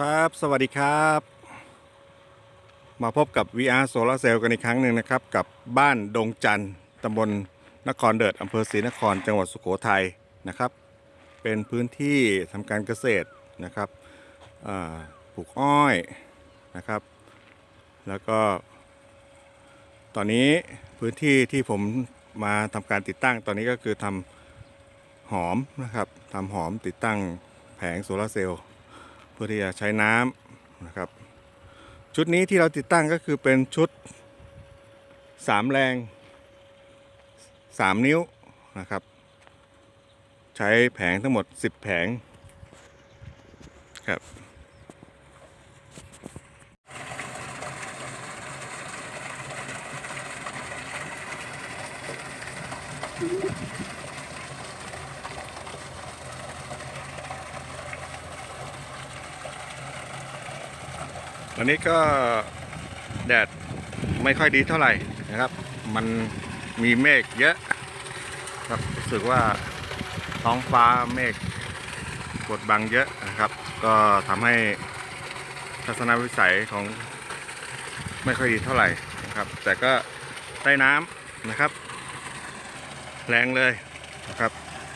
ครับ สวัสดีครับ มาพบกับ VR Solar Cell กันอีกครั้งหนึ่งนะครับ กับบ้านดงจันทร์ตำบลนครเดิดอำเภอศรีนคร จังหวัดสุโขทัยนะครับ เป็นพื้นที่ทำการเกษตรนะครับปลูกอ้อยนะครับ แล้วก็ ตอนนี้พื้นที่ที่ผมมาทำการติดตั้งตอนนี้ก็คือทำหอมนะครับทำหอมติดตั้งแผงโซลาร์เซลล์ เพื่อที่จะใช้น้ำนะครับ ชุดนี้ที่เราติดตั้งก็คือเป็นชุด 3 แรง 3 นิ้วนะครับ ใช้แผงทั้งหมด 10 แผงครับ วันนี้ก็แดดไม่ค่อยดีเท่าไหร่นะครับ มันมีเมฆเยอะครับรู้สึกว่าท้องฟ้าเมฆกดบังเยอะนะครับ ก็ทำให้ทัศนวิสัยของไม่ค่อยดีเท่าไหร่นะครับ แต่ก็ได้น้ำนะครับ แรงเลยนะครับ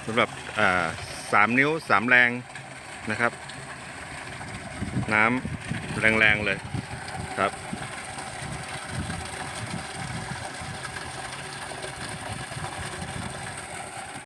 สำหรับสามนิ้วสามแรงนะครับ น้ำ แรงๆเลยครับ